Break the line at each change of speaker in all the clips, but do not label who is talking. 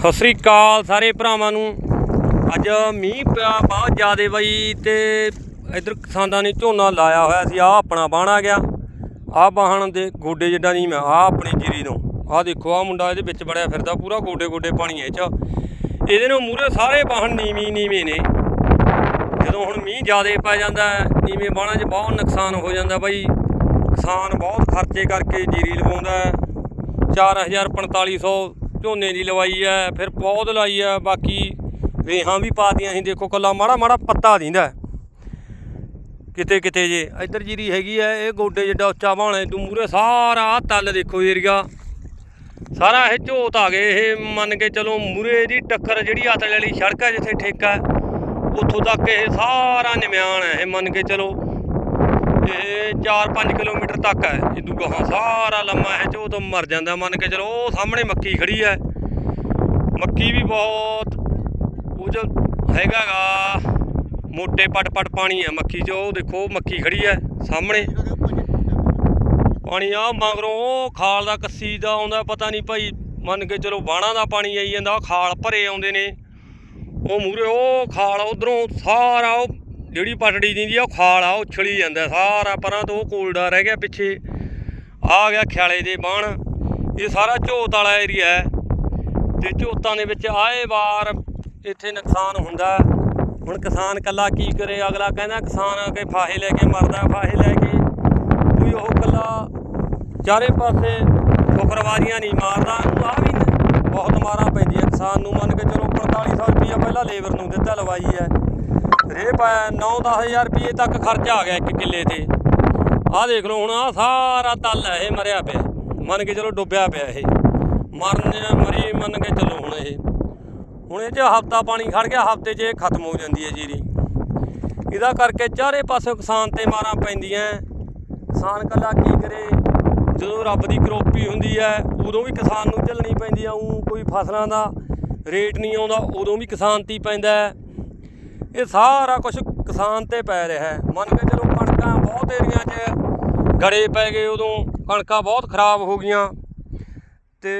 ਸਤਿ ਸ੍ਰੀ ਅਕਾਲ ਸਾਰੇ ਭਰਾਵਾਂ ਨੂੰ। ਅੱਜ ਮੀਂਹ ਪਿਆ ਬਹੁਤ ਜ਼ਿਆਦਾ ਬਈ ਤੇ ਇਧਰ ਕਿਸਾਨਾਂ ਨੇ ਝੋਨਾ ਲਾਇਆ ਹੋਇਆ ਸੀ ਆ ਆਪਣਾ ਬਾਣ ਆ ਗਿਆ। ਆ ਬਾਹਣ ਦੇ ਗੋਡੇ ਜਿੱਡਾ ਨਹੀਂ ਮੈਂ ਆ ਆਪਣੀ ਜੀਰੀ ਨੂੰ। ਆ ਦੇਖੋ ਆ ਮੁੰਡਾ ਇਹਦੇ ਵਿੱਚ ਵੜਿਆ ਫਿਰਦਾ ਪੂਰਾ ਗੋਡੇ ਗੋਡੇ ਪਾਣੀ ਇਹ ਚ। ਇਹਦੇ ਨਾਲ ਮੂਰੇ ਸਾਰੇ ਬਾਹਣ ਨੀਵੀਂ ਨੀਵੇਂ ਨੇ। ਜਦੋਂ ਹੁਣ ਮੀਂਹ ਜ਼ਿਆਦਾ ਪੈ ਜਾਂਦਾ, ਨੀਵੇਂ ਬਾਣਾਂ 'ਚ ਬਹੁਤ ਨੁਕਸਾਨ ਹੋ ਜਾਂਦਾ ਬਈ। ਕਿਸਾਨ ਬਹੁਤ ਖਰਚੇ ਕਰਕੇ ਜੀਰੀ ਲਵਾਉਂਦਾ ਹੈ 4000 4500 ਝੋਨੇ ਦੀ ਲਵਾਈ ਹੈ, ਫਿਰ ਪੌਦ ਲਾਈ ਹੈ, ਬਾਕੀ ਰੇਹਾਂ ਵੀ ਪਾਤੀਆਂ ਸੀ। ਦੇਖੋ ਕੱਲਾ ਮਾੜਾ ਮਾੜਾ ਪੱਤਾ ਦਿੰਦਾ ਕਿਤੇ ਕਿਤੇ ਜੇ ਇੱਧਰ ਜੀਰੀ ਹੈਗੀ ਹੈ, ਇਹ ਗੋਡੇ ਜਿੱਡਾ ਉੱਚਾ ਬਾਣਾ ਤੂੰ ਮੂਰੇ ਸਾਰਾ ਆਹ ਤਲ ਦੇਖੋ ਏਰੀਆ। ਸਾਰਾ ਇਹ ਝੋਤ ਆ ਗਏ, ਇਹ ਮੰਨ ਕੇ ਚਲੋ ਮੂਰੇ ਦੀ ਟੱਕਰ ਜਿਹੜੀ ਆਤਲੇ ਵਾਲੀ ਸੜਕ ਹੈ, ਜਿੱਥੇ ਠੇਕਾ ਉੱਥੋਂ ਤੱਕ ਇਹ ਸਾਰਾ ਨਿਮਿਆਨ ਹੈ, ਇਹ ਮੰਨ ਕੇ ਚਲੋ। ਇਹ 4-5 ਕਿਲੋਮੀਟਰ ਤੱਕ ਹੈ। ਇਹ ਗਾਹਾਂ ਸਾਰਾ ਲੰਮਾ ਹੈ ਝੋਤ ਮਰ ਜਾਂਦਾ ਮੰਨ ਕੇ ਚਲੋ, ਉਹ ਸਾਹਮਣੇ ਮੱਕੀ ਖੜੀ ਹੈ। ਮੱਕੀ ਵੀ ਬਹੁਤ ਉਹ ਜੋ ਹੈਗਾਗਾ ਮੋਟੇ ਪਟ-ਪਟ ਪਾਣੀ ਹੈ ਮੱਕੀ 'ਚ, ਉਹ ਦੇਖੋ ਮੱਕੀ ਖੜੀ ਹੈ ਸਾਹਮਣੇ। ਪਾਣੀ ਆ ਮਗਰੋਂ ਉਹ ਖਾਲ ਦਾ ਕੱਸੀ ਦਾ ਆਉਂਦਾ, ਪਤਾ ਨਹੀਂ ਭਾਈ, ਮੰਨ ਕੇ ਚਲੋ ਬਾਣਾ ਦਾ ਪਾਣੀ ਆਈ ਜਾਂਦਾ, ਉਹ ਖਾਲ ਭਰੇ ਆਉਂਦੇ ਨੇ। ਉਹ ਮੂਰੇ ਉਹ ਖਾਲ ਉਧਰੋਂ ਸਾਰਾ ਉਹ ਜਿਹੜੀ ਪਟੜੀ ਦਿੰਦੀ ਆ, ਉਹ ਖਾਲ ਆ, ਉਹ ਛਲੀ ਜਾਂਦਾ ਸਾਰਾ ਪਰਾਂ ਤੋਂ, ਉਹ ਕੋਲਡਾ ਰਹਿ ਗਿਆ ਪਿੱਛੇ। ਆ ਗਿਆ ਖਿਆਲੇ ਦੇ ਬਾਣ। ਇਹ ਸਾਰਾ ਝੋਤ ਵਾਲਾ ਏਰੀਆ ਹੈ। ਤੇ ਝੋਤਾਂ ਦੇ ਵਿੱਚ ਆਏ ਵਾਰ ਇੱਥੇ ਨੁਕਸਾਨ ਹੁੰਦਾ। ਹੁਣ ਕਿਸਾਨ ਕੱਲਾ ਕੀ ਕਰੇ? ਅਗਲਾ ਕਹਿੰਦਾ ਕਿਸਾਨ ਆ ਕੇ ਫਾਹੇ ਲੈ ਕੇ ਮਰਦਾ, ਫਾਹੇ ਲੈ ਕੇ। ਕੋਈ ਉਹ ਕੱਲਾ ਚਾਰੇ ਪਾਸੇ ਫੁਕਰਵਾਦੀਆਂ ਨਹੀਂ ਮਾਰਦਾ। ਉਹਨੂੰ ਆ ਵੀ ਨੇ ਬਹੁਤ ਮਾਰਾਂ ਪੈਂਦੀਆਂ ਕਿਸਾਨ ਨੂੰ। ਮੰਨ ਕੇ ਚਲੋ 4500 ਰੁਪਈਆ ਪਹਿਲਾਂ ਲੇਬਰ ਨੂੰ ਦਿੱਤਾ, ਲਵਾਈ ਹੈ। ਰੇ ਪਾਇਆ 9-10000 ਰੁਪਏ ਤੱਕ ਖਰਚਾ ਆ ਗਿਆ ਇੱਕ ਕਿੱਲੇ ਤੇ। ਆਹ ਦੇਖ ਲਓ ਹੁਣ ਆ ਸਾਰਾ ਤਲ ਹੈ ਇਹ, ਮਰਿਆ ਪਿਆ। ਮੰਨ ਕੇ ਚਲੋ ਡੁੱਬਿਆ ਪਿਆ ਇਹ। ਮਰਨ ਮਰੀ, ਮੰਨ ਕੇ ਚਲੋ ਹੁਣ ਇਹ। ਹੁਣ ਇਹ 'ਚ ਹਫਤਾ ਪਾਣੀ ਖੜ ਗਿਆ, ਹਫ਼ਤੇ 'ਚ ਇਹ ਖਤਮ ਹੋ ਜਾਂਦੀ ਹੈ ਜੀਰੀ। ਇਹਦਾ ਕਰਕੇ ਚਾਰੇ ਪਾਸੇ ਕਿਸਾਨ ਤੇ ਮਾਰਾਂ ਪੈਂਦੀਆਂ। ਕਿਸਾਨ ਕੱਲਾ ਕੀ ਕਰੇ? ਜਦੋਂ ਰੱਬ ਦੀ ਕਰੋਪੀ ਹੁੰਦੀ ਹੈ, ਉਦੋਂ ਵੀ ਕਿਸਾਨ ਨੂੰ ਝੱਲਣੀ ਪੈਂਦੀ ਆ ਉਹ ਕੋਈ ਫਸਲਾਂ ਦਾ ਰੇਟ ਨਹੀਂ ਆਉਂਦਾ, ਉਦੋਂ ਵੀ ਕਿਸਾਨ ਤੇ ਹੀ ਪੈਂਦਾ ਇਹ ਸਾਰਾ ਕੁਝ ਕਿਸਾਨ ਤੇ ਪੈ ਰਿਹਾ ਹੈ। ਮੰਨ ਕੇ ਚਲੋ ਕਣਕਾਂ ਬਹੁਤ ਏਰੀਆਂ 'ਚ ਗੜੇ ਪੈ ਗਏ ਉਦੋਂ, ਕਣਕਾਂ ਬਹੁਤ ਖਰਾਬ ਹੋ ਗਈਆਂ। ਤੇ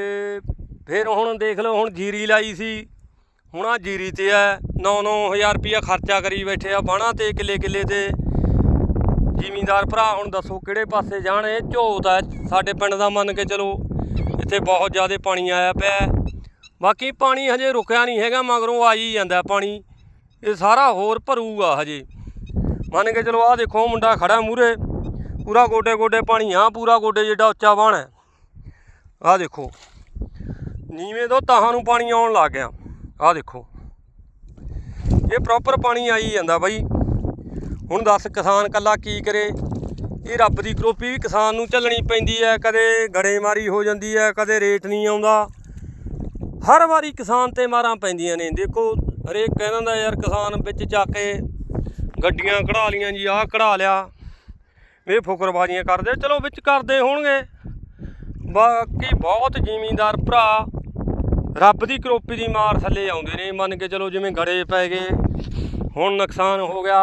ਫਿਰ ਹੁਣ ਦੇਖ ਲਓ, ਹੁਣ ਜੀਰੀ ਲਾਈ ਸੀ। ਹੁਣ ਆ ਜੀਰੀ ਤੇ ਆ 9-9000 ਰੁਪਇਆ ਖਰਚਾ ਕਰੀ ਬੈਠੇ ਆ ਬਾਣਾ ਤੇ ਕਿੱਲੇ ਕਿੱਲੇ ਤੇ। ਜ਼ਿਮੀਂਦਾਰ ਭਰਾ, ਹੁਣ ਦੱਸੋ ਕਿਹੜੇ ਪਾਸੇ ਜਾਣ? ਇਹ ਝੋਤ ਹੈ ਸਾਡੇ ਪਿੰਡ ਦਾ ਮੰਨ ਕੇ ਚਲੋ, ਇੱਥੇ ਬਹੁਤ ਜ਼ਿਆਦਾ ਪਾਣੀ ਆਇਆ ਪਿਆ। ਬਾਕੀ ਪਾਣੀ ਹਜੇ ਰੁਕਿਆ ਨਹੀਂ ਹੈਗਾ, ਮਗਰੋਂ ਆ ਹੀ ਜਾਂਦਾ ਪਾਣੀ। ਇਹ ਸਾਰਾ ਹੋਰ ਭਰੂਗਾ ਹਜੇ। ਮੰਨ ਕੇ ਚਲੋ ਆਹ ਦੇਖੋ, ਮੁੰਡਾ ਖੜਾ ਮੂਰੇ ਪੂਰਾ ਗੋਡੇ ਗੋਡੇ ਪਾਣੀ ਆ ਪੂਰਾ ਗੋਡੇ ਜਿੱਡਾ ਉੱਚਾ ਬਾਣ ਹੈ। ਆਹ ਦੇਖੋ, ਨੀਵੇਂ ਤੋਂ ਤਾਹਾਂ ਨੂੰ ਪਾਣੀ ਆਉਣ ਲੱਗ ਗਿਆ। ਆਹ ਦੇਖੋ, ਇਹ ਪ੍ਰੋਪਰ ਪਾਣੀ ਆਈ ਜਾਂਦਾ ਬਾਈ। ਹੁਣ ਦੱਸ ਕਿਸਾਨ ਕੱਲਾ ਕੀ ਕਰੇ? ਇਹ ਰੱਬ ਦੀ ਕਰੋਪੀ ਵੀ ਕਿਸਾਨ ਨੂੰ ਝੱਲਣੀ ਪੈਂਦੀ ਹੈ। ਕਦੇ ਗੜੇਮਾਰੀ ਹੋ ਜਾਂਦੀ ਹੈ, ਕਦੇ ਰੇਟ ਨਹੀਂ ਆਉਂਦਾ। ਹਰ ਵਾਰੀ ਕਿਸਾਨ ਤੇ ਮਾਰਾਂ ਪੈਂਦੀਆਂ ਨੇ। ਦੇਖੋ ਹਰੇਕ ਕਹਿ ਦਿੰਦਾ ਯਾਰ ਕਿਸਾਨ ਵਿੱਚ ਜਾ ਕੇ ਗੱਡੀਆਂ ਕਢਾ ਲੀਆਂ ਜੀ, ਆਹ ਕਢਾ ਲਿਆ। ਇਹ ਫੁਕਰਬਾਜ਼ੀਆਂ ਕਰਦੇ, ਚਲੋ ਵਿੱਚ ਕਰਦੇ ਹੋਣਗੇ। ਬਾਕੀ ਬਹੁਤ ਜ਼ਿਮੀਂਦਾਰ ਭਰਾ ਰੱਬ ਦੀ ਕਰੋਪੀ ਦੀ ਮਾਰ ਥੱਲੇ ਆਉਂਦੇ ਨੇ, ਮੰਨ ਕੇ ਚਲੋ ਜਿਵੇਂ ਗੜੇ ਪੈ ਗਏ, ਹੁਣ ਨੁਕਸਾਨ ਹੋ ਗਿਆ।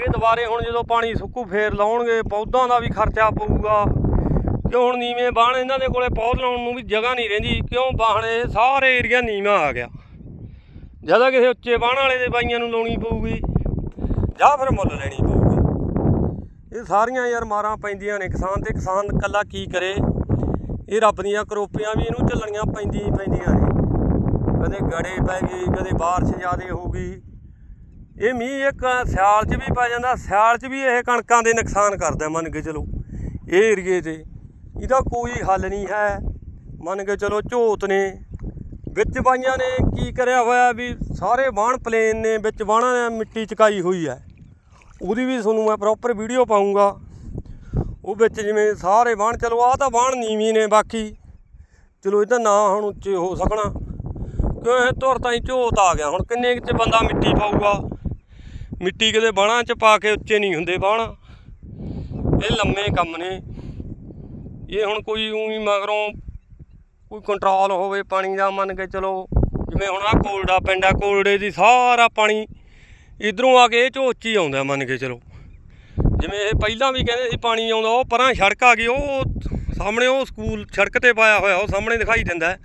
ਇਹ ਦੁਬਾਰੇ ਹੁਣ ਜਦੋਂ ਪਾਣੀ ਸੁੱਕੂ ਫੇਰ ਲਾਉਣਗੇ, ਪੌਦਾਂ ਦਾ ਵੀ ਖਰਚਾ ਪਊਗਾ। ਕਿਉਂ ਹੁਣ ਨੀਵੇਂ ਬਾਣ ਇਹਨਾਂ ਦੇ ਕੋਲੇ ਪੌਦ ਲਾਉਣ ਨੂੰ ਵੀ ਜਗ੍ਹਾ ਨਹੀਂ ਰਹਿੰਦੀ, ਕਿਉਂ ਬਾਹਣੇ ਸਾਰੇ ਏਰੀਆ ਨੀਵਾਂ ਆ ਗਿਆ। ਜ਼ਿਆਦਾ ਕਿਸੇ ਉੱਚੇ ਬਾਣ ਵਾਲੇ ਦੇ ਬਾਈਆਂ ਨੂੰ ਲਾਉਣੀ ਪਊਗੀ, ਜਾਂ ਫਿਰ ਮੁੱਲ ਲੈਣੀ ਪਊਗੀ। ਇਹ ਸਾਰੀਆਂ ਯਾਰ ਮਾਰਾਂ ਪੈਂਦੀਆਂ ਨੇ, ਕਿਸਾਨ ਤੇ ਕਿਸਾਨ ਇਕੱਲਾ ਕੀ ਕਰੇ? ਇਹ ਰੱਬ ਦੀਆਂ ਕਰੋਪੀਆਂ ਵੀ ਇਹਨੂੰ ਝੱਲਣੀਆਂ ਪੈਂਦੀਆਂ ਹੀ ਪੈਂਦੀਆਂ ਨੇ। ਕਦੇ ਗੜੇ ਪੈ ਗਈ, ਕਦੇ ਬਾਰਿਸ਼ ਜ਼ਿਆਦੇ ਹੋ ਗਈ। ਇਹ ਮੀਂਹ ਇੱਕ ਸਿਆਲ 'ਚ ਵੀ ਪੈ ਜਾਂਦਾ, ਸਿਆਲ 'ਚ ਵੀ ਇਹ ਕਣਕਾਂ ਦੇ ਨੁਕਸਾਨ ਕਰਦਾ ਮੰਨ ਕੇ ਚਲੋ, ਇਹ ਏਰੀਏ ਤੇ। ਇਹਦਾ ਕੋਈ ਹੱਲ ਨਹੀਂ ਹੈ। ਮੰਨ ਕੇ ਚਲੋ ਝੋਤ ਨੇ ਵਿੱਚ ਬਾਈਆਂ ਨੇ ਕੀ ਕਰਿਆ ਹੋਇਆ ਵੀ ਸਾਰੇ ਬਾਣ ਪਲੇਨ ਨੇ, ਵਿੱਚ ਬਾਣਾ ਨੇ, ਮਿੱਟੀ ਚਕਾਈ ਹੋਈ ਹੈ। ਉਹਦੀ ਵੀ ਤੁਹਾਨੂੰ ਮੈਂ ਪ੍ਰੋਪਰ ਵੀਡੀਓ ਪਾਉਂਗਾ ਉਹ ਵਿੱਚ ਜਿਵੇਂ ਸਾਰੇ ਬਾਣ ਚਲੋ ਆਹ ਤਾਂ ਬਾਣ ਨੀਵੀਂ ਨੇ ਬਾਕੀ। ਚਲੋ ਇਹ ਤਾਂ ਨਾ ਹੁਣ ਉੱਚੇ ਹੋ ਸਕਣਾ। ਕਿਉਂ ਇਹ ਧੁਰ ਤਾਂ ਹੀ ਝੋਤ ਆ ਗਿਆ। ਹੁਣ ਕਿੰਨੇ ਕੁ ਚ ਬੰਦਾ ਮਿੱਟੀ ਪਾਊਗਾ? ਮਿੱਟੀ ਕਿਤੇ ਬਾਣਾ ਚ ਪਾ ਕੇ ਉੱਚੇ ਨਹੀਂ ਹੁੰਦੇ ਬਾਣ ਇਹ ਲੰਮੇ ਕੰਮ ਨੇ। ਇਹ ਹੁਣ ਕੋਈ ਉਹੀ ਮਗਰੋਂ ਕੋਈ ਕੰਟਰੋਲ ਹੋਵੇ ਪਾਣੀ ਦਾ ਮੰਨ ਕੇ ਚਲੋ, ਜਿਵੇਂ ਹੁਣ ਆ ਕੋਲਡਾ ਪਿੰਡ ਆ, ਕੋਲਡੇ ਦੀ ਸਾਰਾ ਪਾਣੀ ਇਧਰੋਂ ਆ ਕੇ ਇਹ ਝੋਚੀ ਆਉਂਦਾ ਮੰਨ ਕੇ ਚਲੋ। ਜਿਵੇਂ ਇਹ ਪਹਿਲਾਂ ਵੀ ਕਹਿੰਦੇ ਸੀ ਪਾਣੀ ਆਉਂਦਾ, ਉਹ ਪਰਾਂ ਸੜਕ ਆ ਗਈ, ਉਹ ਸਾਹਮਣੇ ਉਹ ਸਕੂਲ ਸੜਕ ਤੇ ਪਾਇਆ ਹੋਇਆ, ਉਹ ਸਾਹਮਣੇ ਦਿਖਾਈ ਦਿੰਦਾ।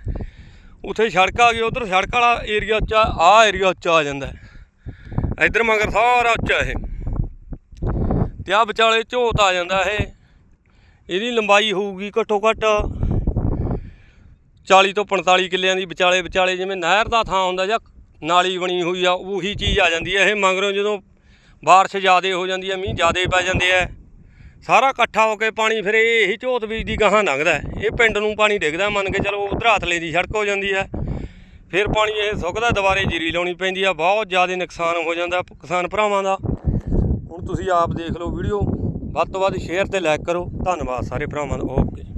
ਉੱਥੇ ਸੜਕ ਆ ਗਈ, ਉਧਰ ਸੜਕ ਵਾਲਾ ਏਰੀਆ ਉੱਚਾ ਆ ਏਰੀਆ ਉੱਚਾ ਆ ਜਾਂਦਾ। ਹੈ। ਇੱਧਰ ਮਗਰ ਸਾਰਾ ਉੱਚਾ ਇਹ। ਤੇ ਆ ਵਿਚਾਲੇ ਝੋਤ ਆ ਜਾਂਦਾ ਇਹ। ਇਹਦੀ ਲੰਬਾਈ ਹੋਊਗੀ ਘੱਟੋ ਘੱਟ 40 ਤੋਂ 45 ਕਿੱਲਿਆਂ ਦੀ ਵਿਚਾਲੇ ਵਿਚਾਲੇ ਜਿਵੇਂ ਨਹਿਰ ਦਾ ਥਾਂ ਹੁੰਦਾ ਜਾਂ ਨਾਲੀ ਬਣੀ ਹੋਈ ਆ, ਉਹੀ ਚੀਜ਼ ਆ ਜਾਂਦੀ ਹੈ। ਇਹ ਮਗਰੋਂ ਜਦੋਂ ਬਾਰਿਸ਼ ਜ਼ਿਆਦੇ ਹੋ ਜਾਂਦੀ ਹੈ, ਮੀਂਹ ਜ਼ਿਆਦੇ ਪੈ ਜਾਂਦੇ ਆ। ਸਾਰਾ ਇਕੱਠਾ ਹੋ ਕੇ ਪਾਣੀ ਫਿਰ ਇਹ ਇਹੀ ਝੋਤ ਬੀਜ ਦੀ ਗਾਹਾਂ ਲੰਘਦਾ ਇਹ ਪਿੰਡ ਨੂੰ ਪਾਣੀ ਡਿੱਗਦਾ, ਮੰਨ ਕੇ ਚਲੋ ਉਧਰ ਹਥਲੇ ਦੀ ਸੜਕ ਹੋ ਜਾਂਦੀ ਹੈ। ਫਿਰ ਪਾਣੀ ਇਹ ਸੁੱਕਦਾ, ਦੁਬਾਰੇ ਜੀਰੀ ਲਾਉਣੀ ਪੈਂਦੀ ਆ। ਬਹੁਤ ਜ਼ਿਆਦਾ ਨੁਕਸਾਨ ਹੋ ਜਾਂਦਾ ਕਿਸਾਨ ਭਰਾਵਾਂ ਦਾ। ਹੁਣ ਤੁਸੀਂ ਆਪ ਦੇਖ ਲਓ ਵੀਡੀਓ। ਵੱਧ ਤੋਂ ਵੱਧ ਸ਼ੇਅਰ ਤੇ ਲਾਈਕ ਕਰੋ। ਧੰਨਵਾਦ ਸਾਰੇ ਭਰਾਵਾਂ ਦਾ। ਓਕੇ